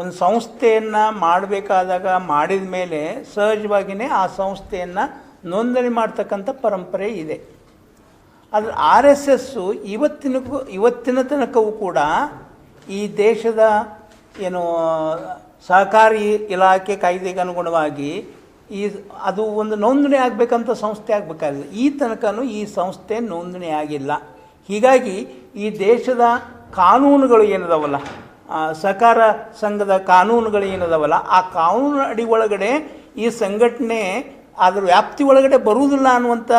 ಒಂದು ಸಂಸ್ಥೆಯನ್ನು ಮಾಡಬೇಕಾದಾಗ ಮಾಡಿದ ಮೇಲೆ ಸಹಜವಾಗಿಯೇ ಆ ಸಂಸ್ಥೆಯನ್ನು ನೋಂದಣಿ ಮಾಡ್ತಕ್ಕಂಥ ಪರಂಪರೆ ಇದೆ. ಆದರೆ ಆರ್ ಎಸ್ ಎಸ್ಸು ಇವತ್ತಿನಕ್ಕೂ, ಇವತ್ತಿನ ತನಕವೂ ಕೂಡ ಈ ದೇಶದ ಏನು, ಸಹಕಾರಿ ಇಲಾಖೆ ಕಾಯ್ದೆಗೆ ಅನುಗುಣವಾಗಿ ಈ, ಅದು ಒಂದು ನೋಂದಣಿ ಆಗಬೇಕಂತ ಸಂಸ್ಥೆ ಆಗಬೇಕಾಗಿದೆ. ಈ ತನಕನೂ ಈ ಸಂಸ್ಥೆ ನೋಂದಣಿ ಆಗಿಲ್ಲ. ಹೀಗಾಗಿ ಈ ದೇಶದ ಕಾನೂನುಗಳು ಏನದವಲ್ಲ? ಸಹಕಾರ ಸಂಘದ ಕಾನೂನುಗಳು ಏನದವಲ್ಲ ಆ ಕಾನೂನು ಅಡಿ ಒಳಗಡೆ ಈ ಸಂಘಟನೆ ಅದರ ವ್ಯಾಪ್ತಿ ಒಳಗಡೆ ಬರುವುದಿಲ್ಲ ಅನ್ನುವಂಥ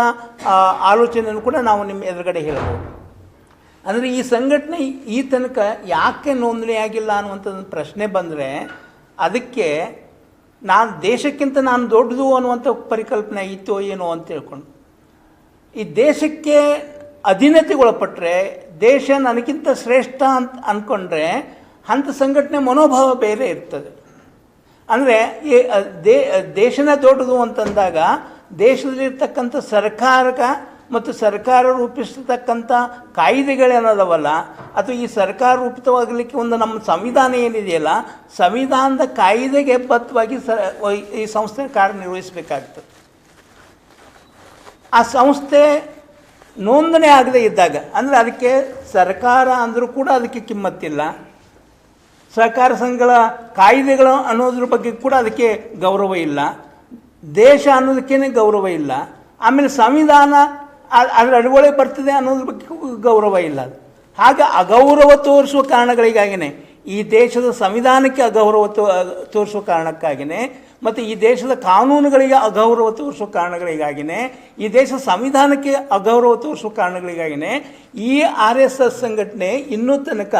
ಆಲೋಚನೆಯನ್ನು ಕೂಡ ನಾವು ನಿಮ್ಮ ಎದುರುಗಡೆ ಹೇಳಬಹುದು. ಅಂದರೆ ಈ ಸಂಘಟನೆ ಈ ತನಕ ಯಾಕೆ ನೋಂದಣಿ ಆಗಿಲ್ಲ ಅನ್ನುವಂಥದ್ದು ಪ್ರಶ್ನೆ ಬಂದರೆ, ಅದಕ್ಕೆ ನಾನು ದೇಶಕ್ಕಿಂತ ನಾನು ದೊಡ್ಡದು ಅನ್ನುವಂಥ ಪರಿಕಲ್ಪನೆ ಇತ್ತೋ ಏನೋ ಅಂತ ತಿಳ್ಕೊಂಡು. ಈ ದೇಶಕ್ಕೆ ಅಧೀನತೆಗೊಳಪಟ್ಟರೆ ದೇಶ ನನಗಿಂತ ಶ್ರೇಷ್ಠ ಅಂತ ಅಂದ್ಕೊಂಡ್ರೆ ಅಂಥ ಸಂಘಟನೆ ಮನೋಭಾವ ಬೇರೆ ಇರ್ತದೆ. ಅಂದರೆ ಈ ದೇ ದೇಶನೇ ದೊಡ್ಡದು ಅಂತಂದಾಗ ದೇಶದಲ್ಲಿರ್ತಕ್ಕಂಥ ಸರ್ಕಾರಕ ಮತ್ತು ಸರ್ಕಾರ ರೂಪಿಸತಕ್ಕಂಥ ಕಾಯ್ದೆಗಳೇನದವಲ್ಲ ಅಥವಾ ಈ ಸರ್ಕಾರ ರೂಪಿತವಾಗಲಿಕ್ಕೆ ಒಂದು ನಮ್ಮ ಸಂವಿಧಾನ ಏನಿದೆಯಲ್ಲ, ಸಂವಿಧಾನದ ಕಾಯ್ದೆಗೆ ಬದ್ಧವಾಗಿ ಸ ಈ ಸಂಸ್ಥೆ ಕಾರ್ಯನಿರ್ವಹಿಸಬೇಕಾಗ್ತದೆ. ಆ ಸಂಸ್ಥೆ ನೋಂದಣಿ ಆಗದೇ ಇದ್ದಾಗ, ಅಂದರೆ ಅದಕ್ಕೆ ಸರ್ಕಾರ ಅಂದರೂ ಕೂಡ ಅದಕ್ಕೆ ಕಿಮ್ಮತ್ತಿಲ್ಲ. ಸಹಕಾರ ಸಂಘಗಳ ಕಾಯ್ದೆಗಳು ಅನ್ನೋದ್ರ ಬಗ್ಗೆ ಕೂಡ ಅದಕ್ಕೆ ಗೌರವ ಇಲ್ಲ. ದೇಶ ಅನ್ನೋದಕ್ಕೇನೆ ಗೌರವ ಇಲ್ಲ. ಆಮೇಲೆ ಸಂವಿಧಾನ ಅದರ ಅಡುಗೊಳೆ ಬರ್ತದೆ ಅನ್ನೋದ್ರ ಬಗ್ಗೆ ಗೌರವ ಇಲ್ಲ. ಹಾಗೆ ಅಗೌರವ ತೋರಿಸುವ ಕಾರಣಗಳಿಗಾಗಿಯೇ ಈ ದೇಶದ ಸಂವಿಧಾನಕ್ಕೆ ಅಗೌರವ ತೋರಿಸುವ ಕಾರಣಕ್ಕಾಗಿಯೇ ಮತ್ತು ಈ ದೇಶದ ಕಾನೂನುಗಳಿಗೆ ಅಗೌರವ ತೋರಿಸುವ ಕಾರಣಗಳಿಗಾಗಿಯೇ ಈ ದೇಶದ ಸಂವಿಧಾನಕ್ಕೆ ಅಗೌರವ ತೋರಿಸುವ ಕಾರಣಗಳಿಗಾಗಿಯೇ ಈ ಆರ್ ಎಸ್ ಎಸ್ ಸಂಘಟನೆ ಇನ್ನೂ ತನಕ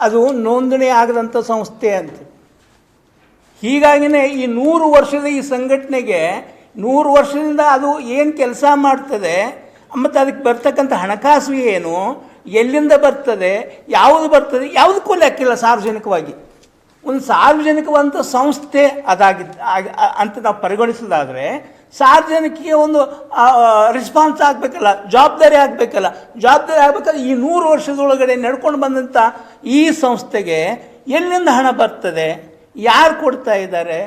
ಅದು ನೋಂದಣಿ ಆಗದಂಥ ಸಂಸ್ಥೆ ಅಂತ. ಹೀಗಾಗಿನೇ ಈ ನೂರು ವರ್ಷದ ಈ ಸಂಘಟನೆಗೆ ನೂರು ವರ್ಷದಿಂದ ಅದು ಏನು ಕೆಲಸ ಮಾಡ್ತದೆ, ಮತ್ತು ಅದಕ್ಕೆ ಬರ್ತಕ್ಕಂಥ ಹಣಕಾಸು ಏನು, ಎಲ್ಲಿಂದ ಬರ್ತದೆ, ಯಾವುದು ಬರ್ತದೆ, ಯಾವುದಕ್ಕೂ ಲೆಕ್ಕಿಲ್ಲ ಸಾರ್ವಜನಿಕವಾಗಿ. ಒಂದು ಸಾರ್ವಜನಿಕವಂತ ಸಂಸ್ಥೆ ಅದಾಗಿದ್ದು ಅಂತ ನಾವು ಪರಿಗಣಿಸೋದಾದರೆ ಸಾರ್ವಜನಿಕಿಗೆ ಒಂದು ರೆಸ್ಪಾನ್ಸ್ ಆಗಬೇಕಲ್ಲ, ಜವಾಬ್ದಾರಿ ಆಗಬೇಕಲ್ಲ. ಜವಾಬ್ದಾರಿ ಆಗಬೇಕಲ್ಲ ಈ ನೂರು ವರ್ಷದೊಳಗಡೆ ನಡ್ಕೊಂಡು ಬಂದಂಥ ಈ ಸಂಸ್ಥೆಗೆ ಎಲ್ಲಿಂದ ಹಣ ಬರ್ತದೆ, ಯಾರು ಕೊಡ್ತಾ ಇದ್ದಾರೆ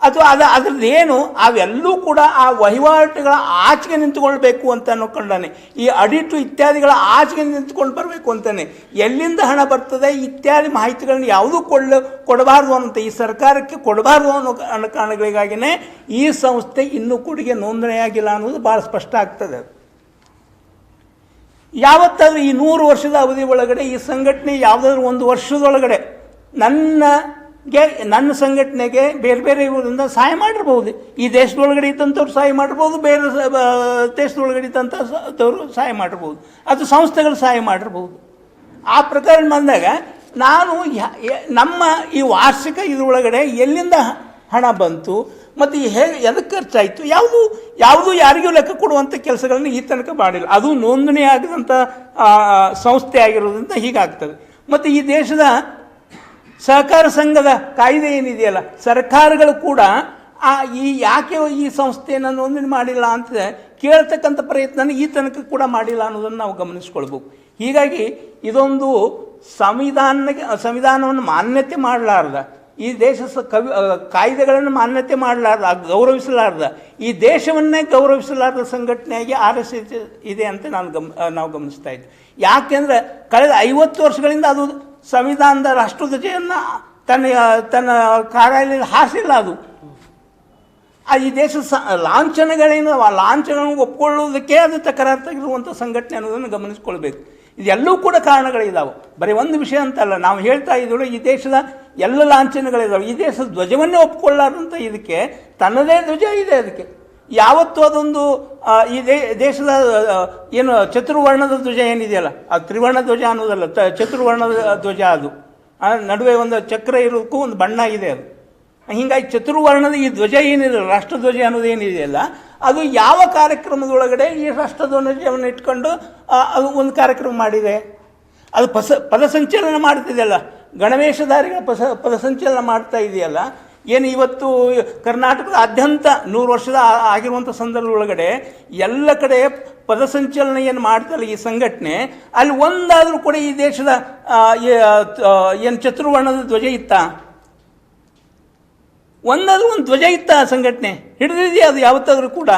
ಅಥವಾ ಅದು ಅದ್ರದ್ದು ಏನು? ಅವೆಲ್ಲೂ ಕೂಡ ಆ ವಹಿವಾಟುಗಳ ಆಚೆಗೆ ನಿಂತುಕೊಳ್ಬೇಕು ಅಂತ ಅನ್ಕೊಂಡಾನೆ ಈ ಅಡಿಟು ಇತ್ಯಾದಿಗಳ ಆಚೆಗೆ ನಿಂತ್ಕೊಂಡು ಬರಬೇಕು ಅಂತಾನೆ. ಎಲ್ಲಿಂದ ಹಣ ಬರ್ತದೆ? ಇತ್ಯಾದಿ ಮಾಹಿತಿಗಳನ್ನು ಯಾವುದೂ ಕೊಳ್ಳ ಕೊಡಬಾರ್ದು ಅಂತ ಈ ಸರ್ಕಾರಕ್ಕೆ ಕೊಡಬಾರ್ದು ಅನ್ನೋ ಕಾರಣಗಳಿಗಾಗಿನೇ ಈ ಸಂಸ್ಥೆ ಇನ್ನೂ ಕೊಡುಗೆ ನೋಂದಣಿಯಾಗಿಲ್ಲ ಅನ್ನೋದು ಭಾಳ ಸ್ಪಷ್ಟ ಆಗ್ತದೆ ಯಾವತ್ತಾದರೂ ಈ ನೂರು ವರ್ಷದ ಅವಧಿ ಒಳಗಡೆ ಈ ಸಂಘಟನೆ ಯಾವುದಾದ್ರೂ ಒಂದು ವರ್ಷದೊಳಗಡೆ ನನಗೆ ನನ್ನ ಸಂಘಟನೆಗೆ ಬೇರೆ ಬೇರೆ ಇವರಿಂದ ಸಹಾಯ ಮಾಡಿರ್ಬೋದು. ಈ ದೇಶದೊಳಗಡೆ ಇದ್ದಂಥವ್ರು ಸಹಾಯ ಮಾಡಿರ್ಬೋದು ಬೇರೆ ದೇಶದೊಳಗಡೆ ಇದ್ದಂಥವ್ರು ಸಹಾಯ ಮಾಡಿರ್ಬೋದು ಅದು ಸಂಸ್ಥೆಗಳು ಸಹಾಯ ಮಾಡಿರ್ಬೋದು. ಆ ಪ್ರಕಾರ ಬಂದಾಗ ನಾನು ನಮ್ಮ ಈ ವಾರ್ಷಿಕ ಇದರೊಳಗಡೆ ಎಲ್ಲಿಂದ ಹಣ ಬಂತು, ಮತ್ತು ಹೇಗೆ ಎದಕ್ಕೆ ಖರ್ಚಾಯಿತು, ಯಾವುದು ಯಾವುದು ಯಾರಿಗೂ ಲೆಕ್ಕ ಕೊಡುವಂಥ ಕೆಲಸಗಳನ್ನು ಈ ತನಕ ಮಾಡಿಲ್ಲ. ಅದು ನೋಂದಣಿ ಆಗಿದಂಥ ಸಂಸ್ಥೆ ಆಗಿರೋದ್ರಿಂದ ಹೀಗಾಗ್ತದೆ. ಮತ್ತು ಈ ದೇಶದ ಸಹಕಾರ ಸಂಘದ ಕಾಯ್ದೆ ಏನಿದೆಯಲ್ಲ, ಸರ್ಕಾರಗಳು ಕೂಡ ಆ ಈ ಯಾಕೆ ಈ ಸಂಸ್ಥೆಯನ್ನು ನೋಂದಣಿ ಮಾಡಿಲ್ಲ ಅಂತ ಕೇಳ್ತಕ್ಕಂಥ ಪ್ರಯತ್ನ ಈ ತನಕ ಕೂಡ ಮಾಡಿಲ್ಲ ಅನ್ನೋದನ್ನು ನಾವು ಗಮನಿಸ್ಕೊಳ್ಬೇಕು. ಹೀಗಾಗಿ ಇದೊಂದು ಸಂವಿಧಾನಕ್ಕೆ, ಸಂವಿಧಾನವನ್ನು ಮಾನ್ಯತೆ ಮಾಡಲಾರ್ದ, ಈ ದೇಶ ಕವಿ ಕಾಯ್ದೆಗಳನ್ನು ಮಾನ್ಯತೆ ಮಾಡಲಾರ್ದ ಗೌರವಿಸಲಾರ್ದ, ಈ ದೇಶವನ್ನೇ ಗೌರವಿಸಲಾರ್ದ ಸಂಘಟನೆಯಾಗಿ ಆರ್ ಎಸ್ ಎಸ್ ಇದೆ ಅಂತ ನಾನು ಗಮ್ ನಾವು ಗಮನಿಸ್ತಾ ಇದ್ದೆ ಯಾಕೆಂದರೆ ಕಳೆದ ಐವತ್ತು ವರ್ಷಗಳಿಂದ ಅದು ಸಂವಿಧಾನದ ರಾಷ್ಟ್ರಧ್ವಜೆಯನ್ನು ತನ್ನ ತನ್ನ ಕಾರ್ಯಾಲಯದಲ್ಲಿ ಹಾರಿಸಿಲ್ಲ ಅದು. ಆ ಈ ದೇಶದ ಸ, ಲಾಂಛನಗಳೇನು, ಆ ಲಾಂಛನಗಳನ್ನು ಒಪ್ಕೊಳ್ಳೋದಕ್ಕೆ ಅದು ತಕರಾರು ಸಂಘಟನೆ ಅನ್ನೋದನ್ನು ಗಮನಿಸ್ಕೊಳ್ಬೇಕು. ಇದೆಲ್ಲವೂ ಕೂಡ ಕಾರಣಗಳಿದ್ದಾವೆ ಬರೀ ಒಂದು ವಿಷಯ ಅಂತಲ್ಲ, ನಾವು ಹೇಳ್ತಾ ಇದ್ದೀವಿ ಈ ದೇಶದ ಎಲ್ಲ ಲಾಂಛನಗಳಿದ್ದಾವೆ ಈ ದೇಶದ ಧ್ವಜವನ್ನೇ ಒಪ್ಕೊಳ್ಳಾರಂತ ಇದಕ್ಕೆ ತನ್ನದೇ ಧ್ವಜ ಇದೆ ಅದಕ್ಕೆ. ಯಾವತ್ತೂ ಅದೊಂದು ಈ ದೇಶದ ಏನು ಚತುರ್ವರ್ಣದ ಧ್ವಜ ಏನಿದೆಯಲ್ಲ, ಆ ತ್ರಿವರ್ಣ ಧ್ವಜ ಅನ್ನೋದಲ್ಲ, ತ ಚತುರ್ವರ್ಣದ ಧ್ವಜ ಅದು. ನಡುವೆ ಒಂದು ಚಕ್ರ ಇರೋದಕ್ಕೂ ಒಂದು ಬಣ್ಣ ಇದೆ ಅದು. ಹೀಗಾಗಿ ಚತುರ್ವರ್ಣದ ಈ ಧ್ವಜ ಏನಿದೆ, ರಾಷ್ಟ್ರಧ್ವಜ ಅನ್ನೋದು ಏನಿದೆಯಲ್ಲ, ಅದು ಯಾವ ಕಾರ್ಯಕ್ರಮದೊಳಗಡೆ ಈ ರಾಷ್ಟ್ರಧ್ವಜವನ್ನು ಇಟ್ಕೊಂಡು ಅದು ಒಂದು ಕಾರ್ಯಕ್ರಮ ಮಾಡಿದೆ. ಅದು ಪಸ, ಪದಸಂಚಲನ ಮಾಡ್ತಿದೆಯಲ್ಲ, ಗಣವೇಶಧಾರಿಗಳ ಪಸ, ಪದಸಂಚಲನ ಮಾಡ್ತಾ ಇದೆಯಲ್ಲ ಏನು ಇವತ್ತು ಕರ್ನಾಟಕದ ಆದ್ಯಂತ ನೂರು ವರ್ಷದ ಆಗಿರುವಂಥ ಸಂದರ್ಭದೊಳಗಡೆ ಎಲ್ಲ ಕಡೆ ಪದಸಂಚಲನ ಏನು ಮಾಡ್ತಲ್ಲ ಈ ಸಂಘಟನೆ, ಅಲ್ಲಿ ಒಂದಾದರೂ ಕೂಡ ಈ ದೇಶದ ಏನು ಚತುರ್ವರ್ಣದ ಧ್ವಜ ಇತ್ತ? ಒಂದಾದರೂ ಒಂದು ಧ್ವಜ ಇತ್ತ ಆ ಸಂಘಟನೆ? ಹಿಡಿದಿದೆಯಾ ಅದು ಯಾವತ್ತಾದರೂ ಕೂಡ?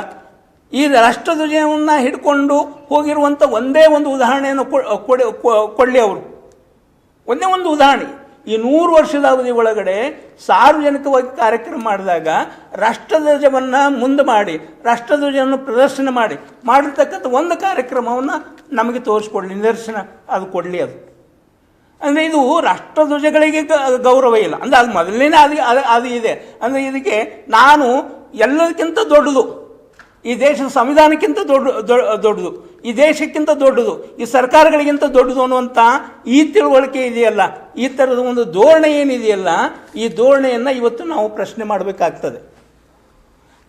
ಈ ರಾಷ್ಟ್ರಧ್ವಜವನ್ನು ಹಿಡ್ಕೊಂಡು ಹೋಗಿರುವಂಥ ಒಂದೇ ಒಂದು ಉದಾಹರಣೆಯನ್ನು ಕೊಡಿ ಕೊಡಲಿ ಅವರು. ಒಂದೇ ಒಂದು ಉದಾಹರಣೆ. ಈ ನೂರು ವರ್ಷದ ಅವಧಿ ಒಳಗಡೆ ಸಾರ್ವಜನಿಕವಾಗಿ ಕಾರ್ಯಕ್ರಮ ಮಾಡಿದಾಗ ರಾಷ್ಟ್ರಧ್ವಜವನ್ನು ಮುಂದೆ ಮಾಡಿ, ರಾಷ್ಟ್ರಧ್ವಜವನ್ನು ಪ್ರದರ್ಶನ ಮಾಡಿ, ಮಾಡಿರ್ತಕ್ಕಂಥ ಒಂದು ಕಾರ್ಯಕ್ರಮವನ್ನು ನಮಗೆ ತೋರಿಸ್ಕೊಡ್ಲಿ, ನಿದರ್ಶನ ಅದು ಕೊಡಲಿ ಅದು. ಅಂದರೆ ಇದು ರಾಷ್ಟ್ರಧ್ವಜಗಳಿಗೆ ಗೌರವ ಇಲ್ಲ. ಅಂದರೆ ಅದು ಮೊದಲನೇ ಅದು ಅದು ಇದೆ. ಅಂದರೆ ಇದಕ್ಕೆ ನಾನು ಎಲ್ಲದಕ್ಕಿಂತ ದೊಡ್ಡದು. ಈ ದೇಶದ ಸಂವಿಧಾನಕ್ಕಿಂತ ದೊಡ್ಡ ದೊಡ್ಡದು, ಈ ದೇಶಕ್ಕಿಂತ ದೊಡ್ಡದು, ಈ ಸರ್ಕಾರಗಳಿಗಿಂತ ದೊಡ್ಡದು ಅನ್ನುವಂಥ ಈ ತಿಳುವಳಿಕೆ ಇದೆಯಲ್ಲ, ಈ ಥರದ ಒಂದು ಧೋರಣೆ ಏನಿದೆಯಲ್ಲ, ಈ ಧೋರಣೆಯನ್ನು ಇವತ್ತು ನಾವು ಪ್ರಶ್ನೆ ಮಾಡಬೇಕಾಗ್ತದೆ.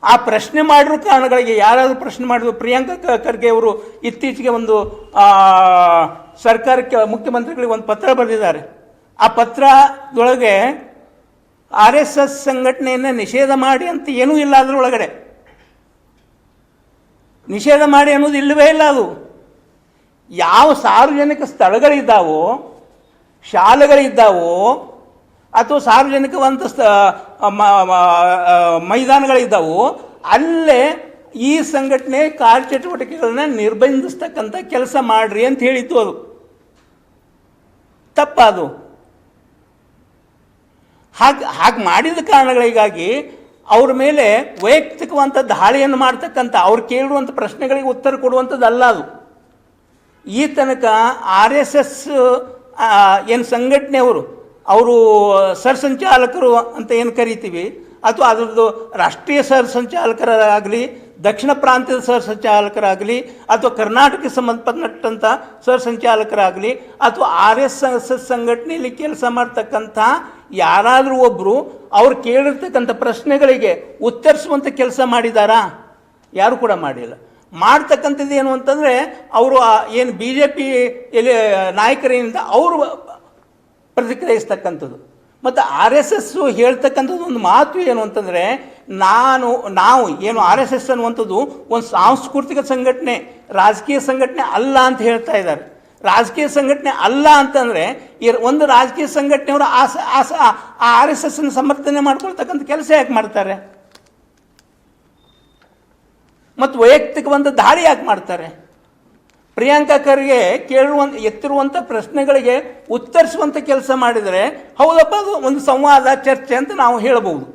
ಆ ಪ್ರಶ್ನೆ ಮಾಡಿರೋ ಕಾರಣಗಳಿಗೆ ಯಾರಾದರೂ ಪ್ರಶ್ನೆ ಮಾಡಿದ್ರು, ಪ್ರಿಯಾಂಕಾ ಖರ್ಗೆ ಅವರು ಇತ್ತೀಚೆಗೆ ಒಂದು ಸರ್ಕಾರಕ್ಕೆ, ಮುಖ್ಯಮಂತ್ರಿಗಳಿಗೆ ಒಂದು ಪತ್ರ ಬರೆದಿದ್ದಾರೆ. ಆ ಪತ್ರದೊಳಗೆ ಆರ್ ಎಸ್ ಎಸ್ ಸಂಘಟನೆಯನ್ನು ನಿಷೇಧ ಮಾಡಿ ಅಂತ ಏನೂ ಇಲ್ಲ ಅದರೊಳಗಡೆ. ನಿಷೇಧ ಮಾಡಿ ಅನ್ನೋದು ಇಲ್ಲವೇ ಇಲ್ಲ ಅದು. ಯಾವ ಸಾರ್ವಜನಿಕ ಸ್ಥಳಗಳಿದ್ದಾವೋ, ಶಾಲೆಗಳಿದ್ದಾವೋ, ಅಥವಾ ಸಾರ್ವಜನಿಕವಂತ ಸ್ಥ ಮೈದಾನಗಳಿದ್ದಾವೋ, ಅಲ್ಲೇ ಈ ಸಂಘಟನೆ ಕಾರ್ಯಚಟುವಟಿಕೆಗಳನ್ನ ನಿರ್ಬಂಧಿಸ್ತಕ್ಕಂಥ ಕೆಲಸ ಮಾಡ್ರಿ ಅಂತ ಹೇಳಿತ್ತು ಅದು. ತಪ್ಪದು. ಹಾಗೆ ಹಾಗೆ ಮಾಡಿದ ಕಾರಣಗಳಿಗಾಗಿ ಅವ್ರ ಮೇಲೆ ವೈಯಕ್ತಿಕವಂತ ದಾಳಿಯನ್ನು ಮಾಡ್ತಕ್ಕಂಥ, ಅವ್ರು ಕೇಳುವಂಥ ಪ್ರಶ್ನೆಗಳಿಗೆ ಉತ್ತರ ಕೊಡುವಂಥದ್ದಲ್ಲ ಅದು. ಈ ತನಕ ಆರ್ ಎಸ್ ಎಸ್ ಏನು ಸಂಘಟನೆಯವರು, ಅವರು ಸರ್ಸಂಚಾಲಕರು ಅಂತ ಏನು ಕರಿತೀವಿ, ಅಥವಾ ಅದರದ್ದು ರಾಷ್ಟ್ರೀಯ ಸರ್ಸಂಚಾಲಕರಾಗಲಿ ದಕ್ಷಿಣ ಪ್ರಾಂತ್ಯದ ಸರ್ಸಂಚಾಲಕರಾಗಲಿ ಅಥವಾ ಕರ್ನಾಟಕಕ್ಕೆ ಸಂಬಂಧಪಟ್ಟಂಥ ಸರ್ಸಂಚಾಲಕರಾಗಲಿ ಅಥವಾ ಆರ್ ಎಸ್ ಎಸ್ ಸಂಘಟನೆಯಲ್ಲಿ ಕೆಲಸ ಮಾಡ್ತಕ್ಕಂಥ ಯಾರಾದರೂ ಒಬ್ಬರು ಅವ್ರು ಕೇಳಿರ್ತಕ್ಕಂಥ ಪ್ರಶ್ನೆಗಳಿಗೆ ಉತ್ತರಿಸುವಂಥ ಕೆಲಸ ಮಾಡಿದಾರಾ? ಯಾರು ಕೂಡ ಮಾಡಿಲ್ಲ. ಮಾಡ್ತಕ್ಕಂಥದ್ದು ಏನು ಅಂತಂದರೆ ಅವರು ಏನು ಬಿ ಜೆ ಪಿ ಎಲ್ಲಿ ನಾಯಕರಿಂದ ಅವರು ಪ್ರತಿಕ್ರಿಯಿಸ್ತಕ್ಕಂಥದ್ದು. ಮತ್ತು ಆರ್ ಎಸ್ ಎಸ್ ಹೇಳ್ತಕ್ಕಂಥದ್ದು ಒಂದು ಮಾತು ಏನು ಅಂತಂದರೆ, ನಾನು, ನಾವು, ಏನು ಆರ್ ಎಸ್ ಎಸ್ ಅನ್ನುವಂಥದ್ದು ಒಂದು ಸಾಂಸ್ಕೃತಿಕ ಸಂಘಟನೆ, ರಾಜಕೀಯ ಸಂಘಟನೆ ಅಲ್ಲ ಅಂತ ಹೇಳ್ತಾ ಇದ್ದಾರೆ. ರಾಜಕೀಯ ಸಂಘಟನೆ ಅಲ್ಲ ಅಂತಂದರೆ ಒಂದು ರಾಜಕೀಯ ಸಂಘಟನೆಯವರು ಆ ಆಸ ಆ ಆರ್ ಎಸ್ ಎಸ್ನ ಸಮರ್ಥನೆ ಮಾಡ್ಕೊಳ್ತಕ್ಕಂಥ ಕೆಲಸ ಯಾಕೆ ಮಾಡ್ತಾರೆ? ಮತ್ತು ವೈಯಕ್ತಿಕ ಒಂದು ದಾರಿ ಯಾಕೆ ಮಾಡ್ತಾರೆ? ಪ್ರಿಯಾಂಕಾ ಖರ್ಗೆ ಕೇಳುವ ಎತ್ತಿರುವಂಥ ಪ್ರಶ್ನೆಗಳಿಗೆ ಉತ್ತರಿಸುವಂಥ ಕೆಲಸ ಮಾಡಿದರೆ ಹೌದಪ್ಪ, ಅದು ಒಂದು ಸಂವಾದ, ಚರ್ಚೆ ಅಂತ ನಾವು ಹೇಳಬಹುದು.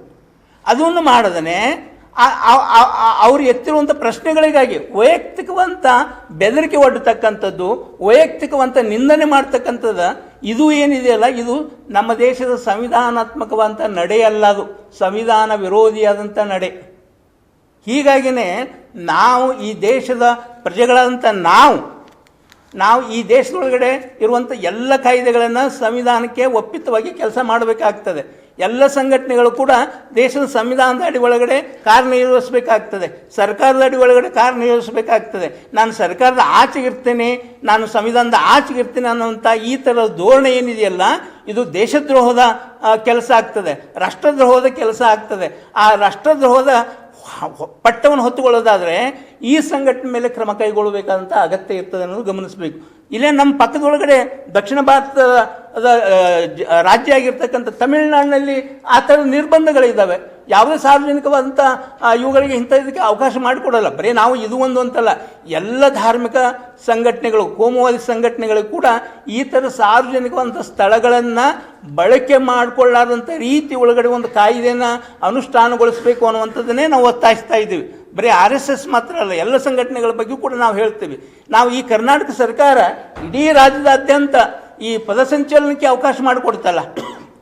ಅದನ್ನು ಮಾಡದನೆ ಅವ್ರು ಎತ್ತಿರುವಂಥ ಪ್ರಶ್ನೆಗಳಿಗಾಗಿ ವೈಯಕ್ತಿಕವಂತ ಬೆದರಿಕೆ ಒಡ್ಡತಕ್ಕಂಥದ್ದು, ವೈಯಕ್ತಿಕವಂತ ನಿಂದನೆ ಮಾಡ್ತಕ್ಕಂಥದ್ದು, ಇದು ಏನಿದೆಯಲ್ಲ ಇದು ನಮ್ಮ ದೇಶದ ಸಂವಿಧಾನಾತ್ಮಕವಂತ ನಡೆಯಲ್ಲ ಅದು. ಸಂವಿಧಾನ ವಿರೋಧಿಯಾದಂಥ ನಡೆ. ಹೀಗಾಗಿನೇ ನಾವು ಈ ದೇಶದ ಪ್ರಜೆಗಳಾದಂಥ ನಾವು ನಾವು ಈ ದೇಶದೊಳಗಡೆ ಇರುವಂಥ ಎಲ್ಲ ಕಾಯ್ದೆಗಳನ್ನು ಸಂವಿಧಾನಕ್ಕೆ ಒಪ್ಪಿತವಾಗಿ ಕೆಲಸ ಮಾಡಬೇಕಾಗ್ತದೆ. ಎಲ್ಲ ಸಂಘಟನೆಗಳು ಕೂಡ ದೇಶದ ಸಂವಿಧಾನದ ಅಡಿ ಒಳಗಡೆ ಕಾರ್ಯನಿರ್ವಹಿಸಬೇಕಾಗ್ತದೆ. ಸರ್ಕಾರದ ಅಡಿ ಒಳಗಡೆ ಕಾರ್ಯನಿರ್ವಹಿಸಬೇಕಾಗ್ತದೆ. ನಾನು ಸರ್ಕಾರದ ಆಚೆಗಿರ್ತೇನೆ, ನಾನು ಸಂವಿಧಾನದ ಆಚೆಗಿರ್ತೇನೆ ಅನ್ನೋಂಥ ಈ ಥರದ ಧೋರಣೆ ಏನಿದೆಯಲ್ಲ, ಇದು ದೇಶದ್ರೋಹದ ಕೆಲಸ ಆಗ್ತದೆ. ರಾಷ್ಟ್ರದ್ರೋಹದ ಕೆಲಸ ಆಗ್ತದೆ. ಆ ರಾಷ್ಟ್ರದ್ರೋಹದ ಪಟ್ಟವನ್ನು ಹೊತ್ತುಕೊಳ್ಳೋದಾದರೆ ಈ ಸಂಘಟನೆ ಮೇಲೆ ಕ್ರಮ ಕೈಗೊಳ್ಳಬೇಕಾದಂಥ ಅಗತ್ಯ ಇರ್ತದೆ ಅನ್ನೋದು ಗಮನಿಸಬೇಕು. ಇಲ್ಲೇ ನಮ್ಮ ಪಕ್ಕದೊಳಗಡೆ ದಕ್ಷಿಣ ಭಾರತದ ರಾಜ್ಯ ಆಗಿರ್ತಕ್ಕಂಥ ತಮಿಳುನಾಡಿನಲ್ಲಿ ಆ ಥರದ ನಿರ್ಬಂಧಗಳಿದ್ದಾವೆ. ಯಾವುದೇ ಸಾರ್ವಜನಿಕವಾದಂಥ ಇವುಗಳಿಗೆ ಇಂಥ ಇದಕ್ಕೆ ಅವಕಾಶ ಮಾಡಿಕೊಡಲ್ಲ. ಬರೀ ನಾವು ಇದು ಒಂದು ಅಂತಲ್ಲ. ಎಲ್ಲ ಧಾರ್ಮಿಕ ಸಂಘಟನೆಗಳು, ಕೋಮುವಾದಿ ಸಂಘಟನೆಗಳು ಕೂಡ ಈ ಥರ ಸಾರ್ವಜನಿಕವಾದಂಥ ಸ್ಥಳಗಳನ್ನು ಬಳಕೆ ಮಾಡಿಕೊಳ್ಳಾದಂಥ ರೀತಿ ಒಳಗಡೆ ಒಂದು ಕಾಯ್ದೆಯನ್ನು ಅನುಷ್ಠಾನಗೊಳಿಸಬೇಕು ಅನ್ನುವಂಥದ್ದನ್ನೇ ನಾವು ಒತ್ತಾಯಿಸ್ತಾ ಇದ್ದೀವಿ. ಬರೀ ಆರ್ ಎಸ್ ಎಸ್ ಮಾತ್ರ ಅಲ್ಲ, ಎಲ್ಲ ಸಂಘಟನೆಗಳ ಬಗ್ಗೆ ಕೂಡ ನಾವು ಹೇಳ್ತೀವಿ. ನಾವು ಈ ಕರ್ನಾಟಕ ಸರ್ಕಾರ ಇಡೀ ರಾಜ್ಯದಾದ್ಯಂತ ಈ ಪದಸಂಚಲನಕ್ಕೆ ಅವಕಾಶ ಮಾಡಿಕೊಡ್ತಲ್ಲ.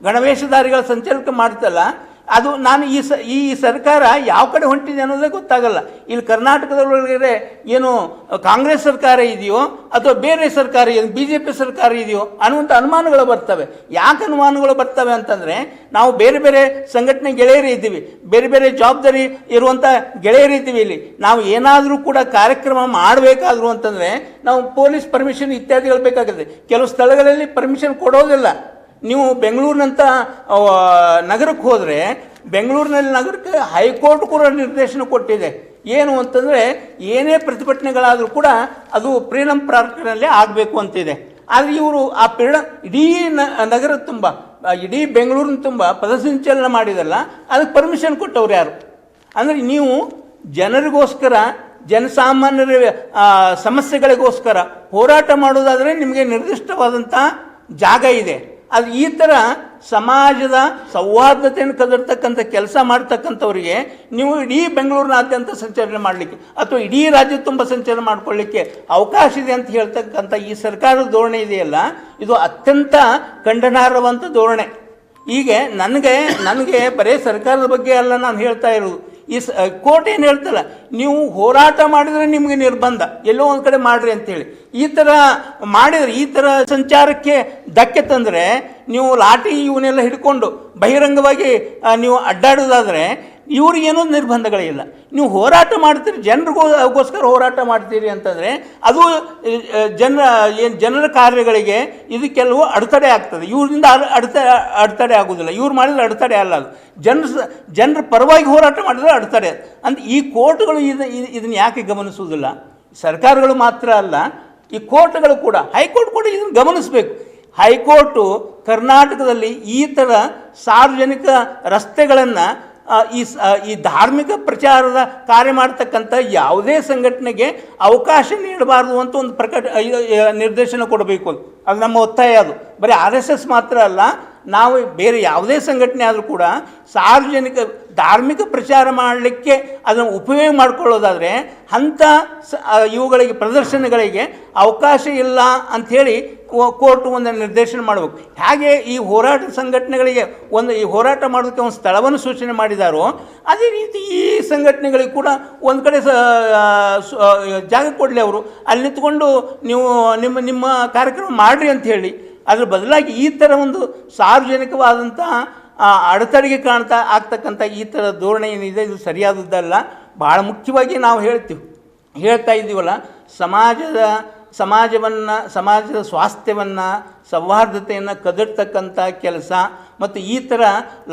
ಗಣವೇಶಧಾರಿಗಳ ಸಂಚಲನ ಮಾಡ್ತಲ್ಲ. ಅದು ನಾನು ಈ ಸ, ಈ ಸರ್ಕಾರ ಯಾವ ಕಡೆ ಹೊಂಟಿದೆ ಅನ್ನೋದೇ ಗೊತ್ತಾಗಲ್ಲ. ಇಲ್ಲಿ ಕರ್ನಾಟಕದೊಳಗಡೆ ಏನು ಕಾಂಗ್ರೆಸ್ ಸರ್ಕಾರ ಇದೆಯೋ, ಅಥವಾ ಬೇರೆ ಸರ್ಕಾರ, ಏನು ಬಿ ಜೆ ಪಿ ಸರ್ಕಾರ ಇದೆಯೋ, ಅನ್ನುವಂಥ ಅನುಮಾನಗಳು ಬರ್ತವೆ. ಯಾಕೆ ಅನುಮಾನಗಳು ಬರ್ತವೆ ಅಂತಂದರೆ, ನಾವು ಬೇರೆ ಬೇರೆ ಸಂಘಟನೆ ಗೆಳೆಯರು ಇದ್ದೀವಿ. ಬೇರೆ ಬೇರೆ ಜವಾಬ್ದಾರಿ ಇರುವಂಥ ಗೆಳೆಯರು ಇದ್ದೀವಿ ಇಲ್ಲಿ. ನಾವು ಏನಾದರೂ ಕೂಡ ಕಾರ್ಯಕ್ರಮ ಮಾಡಬೇಕಾದ್ರು ಅಂತಂದರೆ, ನಾವು ಪೊಲೀಸ್ ಪರ್ಮಿಷನ್ ಇತ್ಯಾದಿಗಳು ಬೇಕಾಗುತ್ತೆ. ಕೆಲವು ಸ್ಥಳಗಳಲ್ಲಿ ಪರ್ಮಿಷನ್ ಕೊಡೋದಿಲ್ಲ. ನೀವು ಬೆಂಗಳೂರಿನಂಥ ನಗರಕ್ಕೆ ಹೋದರೆ, ಬೆಂಗಳೂರಿನಲ್ಲಿ ನಗರಕ್ಕೆ ಹೈಕೋರ್ಟ್ ಕೂಡ ನಿರ್ದೇಶನ ಕೊಟ್ಟಿದೆ. ಏನು ಅಂತಂದರೆ, ಏನೇ ಪ್ರತಿಭಟನೆಗಳಾದರೂ ಕೂಡ ಅದು ಪ್ರೀಣಂ ಪ್ರಾರ್ಥನೆಯಲ್ಲಿ ಆಗಬೇಕು ಅಂತಿದೆ. ಆದರೆ ಇವರು ಆ ಪ್ರೀಣ ಇಡೀ ನಗರ ತುಂಬ, ಇಡೀ ಬೆಂಗಳೂರಿನ ತುಂಬ ಪದಸಂಚಲನ ಮಾಡಿದಲ್ಲ, ಅದಕ್ಕೆ ಪರ್ಮಿಷನ್ ಕೊಟ್ಟವ್ರು ಯಾರು? ಅಂದರೆ ನೀವು ಜನರಿಗೋಸ್ಕರ, ಜನಸಾಮಾನ್ಯರ ಸಮಸ್ಯೆಗಳಿಗೋಸ್ಕರ ಹೋರಾಟ ಮಾಡೋದಾದರೆ ನಿಮಗೆ ನಿರ್ದಿಷ್ಟವಾದಂಥ ಜಾಗ ಇದೆ. ಅದು ಈ ಥರ ಸಮಾಜದ ಸೌಹಾರ್ದತೆಯನ್ನು ಕದರ್ತಕ್ಕಂಥ ಕೆಲಸ ಮಾಡ್ತಕ್ಕಂಥವ್ರಿಗೆ ನೀವು ಇಡೀ ಬೆಂಗಳೂರಿನಾದ್ಯಂತ ಸಂಚಲನೆ ಮಾಡಲಿಕ್ಕೆ ಅಥವಾ ಇಡೀ ರಾಜ್ಯ ತುಂಬ ಸಂಚಲನ ಮಾಡಿಕೊಳ್ಳಿಕ್ಕೆ ಅವಕಾಶ ಇದೆ ಅಂತ ಹೇಳ್ತಕ್ಕಂಥ ಈ ಸರ್ಕಾರದ ಧೋರಣೆ ಇದೆಯಲ್ಲ, ಇದು ಅತ್ಯಂತ ಖಂಡನಾರ್ಹವಂಥ ಧೋರಣೆ. ಹೀಗೆ ನನಗೆ ನನಗೆ ಬರೇ ಸರ್ಕಾರದ ಬಗ್ಗೆ ಅಲ್ಲ ನಾನು ಹೇಳ್ತಾ ಇರೋದು. ಈ ಸ ಕೋರ್ಟ್ ಏನು ಹೇಳ್ತಲ್ಲ, ನೀವು ಹೋರಾಟ ಮಾಡಿದರೆ ನಿಮಗೆ ನಿರ್ಬಂಧ. ಎಲ್ಲೋ ಒಂದು ಕಡೆ ಮಾಡ್ರಿ ಅಂತೇಳಿ. ಈ ಥರ ಮಾಡಿದರೆ, ಈ ಥರ ಸಂಚಾರಕ್ಕೆ ಧಕ್ಕೆ ತಂದರೆ, ನೀವು ಲಾಠಿ ಇವನ್ನೆಲ್ಲ ಹಿಡ್ಕೊಂಡು ಬಹಿರಂಗವಾಗಿ ನೀವು ಅಡ್ಡಾಡೋದಾದರೆ ಇವ್ರಿಗೇನೋ ನಿರ್ಬಂಧಗಳಿಲ್ಲ ನೀವು ಹೋರಾಟ ಮಾಡ್ತೀರಿ, ಜನರಿಗೋಸ್ಕರ ಹೋರಾಟ ಮಾಡ್ತೀರಿ ಅಂತಂದರೆ ಅದು ಜನರ, ಏನು ಜನರ ಕಾರ್ಯಗಳಿಗೆ ಇದು ಕೆಲವು ಅಡೆತಡೆ ಆಗ್ತದೆ. ಇವ್ರಿಂದ ಅಡೆತ, ಅಡೆತಡೆ ಆಗೋದಿಲ್ಲ ಇವ್ರು ಮಾಡಿದ್ರೆ ಅಡೆತಡೆ ಅಲ್ಲ ಅದು. ಜನರ ಜನರ ಪರವಾಗಿ ಹೋರಾಟ ಮಾಡಿದ್ರೆ ಅಡೆತಡೆ ಅಂತ ಈ ಕೋರ್ಟ್ಗಳು ಇದು ಇದನ್ನು ಯಾಕೆ ಗಮನಿಸುವುದಿಲ್ಲ? ಸರ್ಕಾರಗಳು ಮಾತ್ರ ಅಲ್ಲ, ಈ ಕೋರ್ಟ್ಗಳು ಕೂಡ, ಹೈಕೋರ್ಟ್ ಕೂಡ ಇದನ್ನು ಗಮನಿಸಬೇಕು. ಹೈಕೋರ್ಟು ಕರ್ನಾಟಕದಲ್ಲಿ ಈ ಥರ ಸಾರ್ವಜನಿಕ ರಸ್ತೆಗಳನ್ನು ಈ ಈ ಧಾರ್ಮಿಕ ಪ್ರಚಾರದ ಕಾರ್ಯ ಮಾಡ್ತಕ್ಕಂಥ ಯಾವುದೇ ಸಂಘಟನೆಗೆ ಅವಕಾಶ ನೀಡಬಾರ್ದು ಅಂತ ಒಂದು ಪ್ರಕಟ ನಿರ್ದೇಶನ ಕೊಡಬೇಕು ಅದು ನಮ್ಮ ಒತ್ತಾಯ ಅದು. ಬರೀ ಆರ್ ಎಸ್ ಎಸ್ ಮಾತ್ರ ಅಲ್ಲ ನಾವು ಬೇರೆ ಯಾವುದೇ ಸಂಘಟನೆ ಆದರೂ ಕೂಡ ಸಾರ್ವಜನಿಕ ಧಾರ್ಮಿಕ ಪ್ರಚಾರ ಮಾಡಲಿಕ್ಕೆ ಅದನ್ನು ಉಪಯೋಗ ಮಾಡಿಕೊಳ್ಳೋದಾದರೆ ಅಂಥ ಸ ಇವುಗಳಿಗೆ ಪ್ರದರ್ಶನಗಳಿಗೆ ಅವಕಾಶ ಇಲ್ಲ ಅಂಥೇಳಿ ಕೋರ್ಟ್ ಒಂದು ನಿರ್ದೇಶನ ಮಾಡಬೇಕು. ಹಾಗೆ ಈ ಹೋರಾಟ ಸಂಘಟನೆಗಳಿಗೆ ಒಂದು, ಈ ಹೋರಾಟ ಮಾಡೋದಕ್ಕೆ ಒಂದು ಸ್ಥಳವನ್ನು ಸೂಚನೆ ಮಾಡಿದಾರೋ, ಅದೇ ರೀತಿ ಈ ಸಂಘಟನೆಗಳಿಗೆ ಕೂಡ ಒಂದು ಕಡೆ ಜಾಗ ಕೊಡಲಿ ಅವರು. ಅಲ್ಲಿ ನಿಂತ್ಕೊಂಡು ನೀವು ನಿಮ್ಮ ನಿಮ್ಮ ಕಾರ್ಯಕ್ರಮ ಮಾಡಿರಿ ಅಂತ ಹೇಳಿ ಅದ್ರ ಬದಲಾಗಿ ಈ ಥರ ಒಂದು ಸಾರ್ವಜನಿಕವಾದಂಥ ಅಡೆತಡೆಗೆ ಕಾಣ್ತಾ ಆಗ್ತಕ್ಕಂಥ ಈ ಥರ ಧೋರಣೆ ಏನಿದೆ, ಇದು ಸರಿಯಾದದ್ದಲ್ಲ ಭಾಳ ಮುಖ್ಯವಾಗಿ ನಾವು ಹೇಳ್ತೀವಿ. ಹೇಳ್ತಾ ಇದ್ದೀವಲ್ಲ, ಸಮಾಜದ, ಸಮಾಜವನ್ನು, ಸಮಾಜದ ಸ್ವಾಸ್ಥ್ಯವನ್ನು, ಸೌಹಾರ್ದತೆಯನ್ನು ಕದಡ್ತಕ್ಕಂಥ ಕೆಲಸ ಮತ್ತು ಈ ಥರ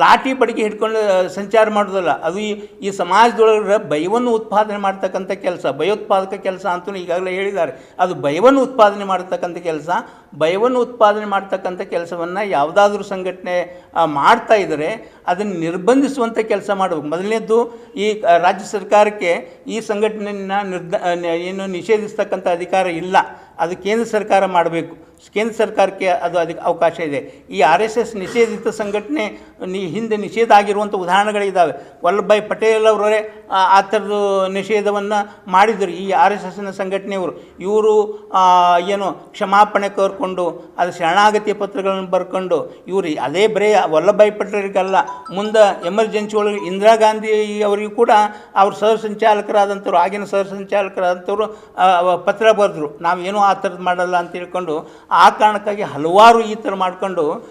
ಲಾಠಿ ಬಡಿಗೆ ಹಿಡ್ಕೊಂಡು ಸಂಚಾರ ಮಾಡೋದಲ್ಲ ಅದು ಈ ಈ ಸಮಾಜದೊಳಗೆ ಭಯವನ್ನು ಉತ್ಪಾದನೆ ಮಾಡ್ತಕ್ಕಂಥ ಕೆಲಸ. ಭಯೋತ್ಪಾದಕ ಕೆಲಸ ಅಂತಲೂ ಈಗಾಗಲೇ ಹೇಳಿದ್ದಾರೆ. ಅದು ಭಯವನ್ನು ಉತ್ಪಾದನೆ ಮಾಡ್ತಕ್ಕಂಥ ಕೆಲಸ. ಭಯವನ್ನು ಉತ್ಪಾದನೆ ಮಾಡ್ತಕ್ಕಂಥ ಕೆಲಸವನ್ನು ಯಾವುದಾದ್ರೂ ಸಂಘಟನೆ ಮಾಡ್ತಾ ಇದ್ದರೆ ಅದನ್ನು ನಿರ್ಬಂಧಿಸುವಂಥ ಕೆಲಸ ಮಾಡಬೇಕು. ಮೊದಲನೇದ್ದು ಈ ರಾಜ್ಯ ಸರ್ಕಾರಕ್ಕೆ ಈ ಸಂಘಟನೆಯನ್ನು ನಿರ್ಧ ಏನು ನಿಷೇಧಿಸ್ತಕ್ಕಂಥ ಅಧಿಕಾರ ಇಲ್ಲ. ಅದು ಕೇಂದ್ರ ಸರ್ಕಾರ ಮಾಡಬೇಕು. ಕೇಂದ್ರ ಸರ್ಕಾರಕ್ಕೆ ಅದು ಅದಕ್ಕೆ ಅವಕಾಶ ಇದೆ. ಈ ಆರ್ ಎಸ್ ಎಸ್ ನಿಷೇಧಿತ ಸಂಘಟನೆ, ನಿ ಹಿಂದೆ ನಿಷೇಧ ಆಗಿರುವಂಥ ಉದಾಹರಣೆಗಳಿದ್ದಾವೆ ವಲ್ಲಭಾಯ್ ಪಟೇಲ್ ಅವರೇ ಆ- ಥರದ್ದು ನಿಷೇಧವನ್ನು ಮಾಡಿದರು ಈ ಆರ್ ಎಸ್ ಎಸ್ನ ಸಂಘಟನೆಯವರು. ಇವರು ಏನು ಕ್ಷಮಾಪಣೆ ಕೋರ್ಕೊಂಡು, ಅದು ಶರಣಾಗತಿ ಪತ್ರಗಳನ್ನು ಬರ್ಕೊಂಡು, ಇವರು ಅದೇ ಬರೇ ವಲ್ಲಭಾಯ್ ಪಟೇಲ್ಗಲ್ಲ, ಮುಂದೆ ಎಮರ್ಜೆನ್ಸಿ ಒಳಗೆ ಇಂದಿರಾ ಗಾಂಧಿ ಅವರಿಗೂ ಕೂಡ ಅವ್ರ ಸಹ ಸಂಚಾಲಕರಾದಂಥವ್ರು, ಆಗಿನ ಸಹ ಸಂಚಾಲಕರಾದಂಥವ್ರು ಪತ್ರ ಬರೆದ್ರು. ನಾವೇನೂ ಆ ಥರದ್ದು ಮಾಡಲ್ಲ ಅಂತ ತಿಳ್ಕೊಂಡು ಆ ಕಾರಣಕ್ಕಾಗಿ ಹಲವಾರು ಈ ಥರ ಮಾಡಿಕೊಂಡು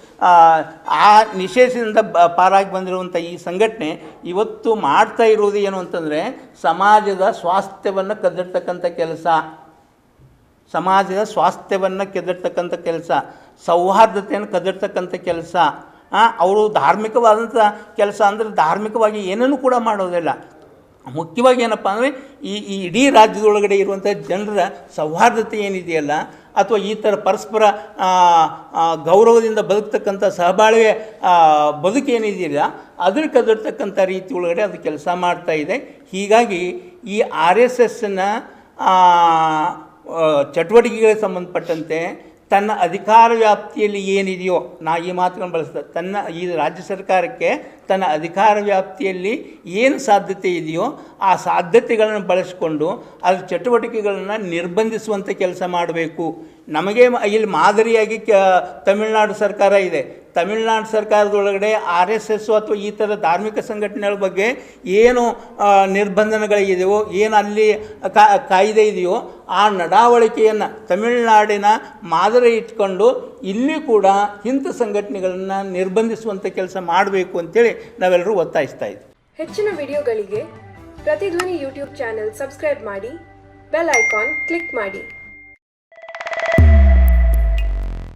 ಆ ನಿಷೇಧದಿಂದ ಬ, ಪಾರಾಗಿ ಬಂದಿರುವಂಥ ಈ ಸಂಘಟನೆ ಇವತ್ತು ಮಾಡ್ತಾ ಇರುವುದು ಏನು ಅಂತಂದರೆ ಸಮಾಜದ ಸ್ವಾಸ್ಥ್ಯವನ್ನು ಕದ್ದಿರ್ತಕ್ಕಂಥ ಕೆಲಸ. ಸಮಾಜದ ಸ್ವಾಸ್ಥ್ಯವನ್ನು ಕೆದರ್ತಕ್ಕಂಥ ಕೆಲಸ. ಸೌಹಾರ್ದತೆಯನ್ನು ಕದ್ದಿರ್ತಕ್ಕಂಥ ಕೆಲಸ. ಅವರು ಧಾರ್ಮಿಕವಾದಂಥ ಕೆಲಸ ಅಂದರೆ ಧಾರ್ಮಿಕವಾಗಿ ಏನನ್ನೂ ಕೂಡ ಮಾಡೋದಿಲ್ಲ. ಮುಖ್ಯವಾಗಿ ಏನಪ್ಪ ಅಂದರೆ ಈ ಈ ಇಡೀ ರಾಜ್ಯದೊಳಗಡೆ ಇರುವಂಥ ಜನರ ಸೌಹಾರ್ದತೆ ಏನಿದೆಯಲ್ಲ ಅಥವಾ ಈ ಥರ ಪರಸ್ಪರ ಗೌರವದಿಂದ ಬದುಕ್ತಕ್ಕಂಥ ಸಹಬಾಳ್ವೆ ಬದುಕೇನಿದೆಯಲ್ಲ ಅದ್ರ ಕದರ್ತಕ್ಕಂಥ ರೀತಿ ಒಳಗಡೆ ಅದು ಕೆಲಸ ಮಾಡ್ತಾ ಇದೆ. ಹೀಗಾಗಿ ಈ ಆರ್ ಎಸ್ ಎಸ್ಸನ್ನು ಚಟುವಟಿಕೆಗಳಿಗೆ ಸಂಬಂಧಪಟ್ಟಂತೆ ತನ್ನ ಅಧಿಕಾರ ವ್ಯಾಪ್ತಿಯಲ್ಲಿ ಏನಿದೆಯೋ, ನಾ ಈ ಮಾತುಗಳನ್ನು ಬಳಸ್ತಾ ತನ್ನ ಈ ರಾಜ್ಯ ಸರ್ಕಾರಕ್ಕೆ ತನ್ನ ಅಧಿಕಾರ ವ್ಯಾಪ್ತಿಯಲ್ಲಿ ಏನು ಸಾಧ್ಯತೆ ಇದೆಯೋ, ಆ ಸಾಧ್ಯತೆಗಳನ್ನು ಬಳಸಿಕೊಂಡು ಅದರ ಚಟುವಟಿಕೆಗಳನ್ನು ನಿರ್ಬಂಧಿಸುವಂಥ ಕೆಲಸ ಮಾಡಬೇಕು. ನಮಗೆ ಇಲ್ಲಿ ಮಾದರಿಯಾಗಿ ಕ, ತಮಿಳುನಾಡು ಸರ್ಕಾರ ಇದೆ. ತಮಿಳುನಾಡು ಸರ್ಕಾರದೊಳಗಡೆ ಆರ್ ಎಸ್ ಎಸ್ ಅಥವಾ ಈ ಥರ ಧಾರ್ಮಿಕ ಸಂಘಟನೆಗಳ ಬಗ್ಗೆ ಏನು ನಿರ್ಬಂಧನೆಗಳಿದೆಯೋ, ಏನು ಅಲ್ಲಿ ಕಾಯ್ದೆ ಇದೆಯೋ, ಆ ನಡಾವಳಿಕೆಯನ್ನು ತಮಿಳುನಾಡಿನ ಮಾದರಿ ಇಟ್ಕೊಂಡು ಇಲ್ಲಿ ಕೂಡ ಇಂಥ ಸಂಘಟನೆಗಳನ್ನು ನಿರ್ಬಂಧಿಸುವಂಥ ಕೆಲಸ ಮಾಡಬೇಕು ಅಂತೇಳಿ ನಾವೆಲ್ಲರೂ ಒತ್ತಾಯಿಸ್ತಾ ಇದ್ದೀವಿ ಹೆಚ್ಚಿನ ವಿಡಿಯೋಗಳಿಗೆ ಪ್ರತಿಧ್ವನಿ ಯೂಟ್ಯೂಬ್ ಚಾನೆಲ್ ಸಬ್ಸ್ಕ್ರೈಬ್ ಮಾಡಿ, ಬೆಲ್ ಐಕಾನ್ ಕ್ಲಿಕ್ ಮಾಡಿ.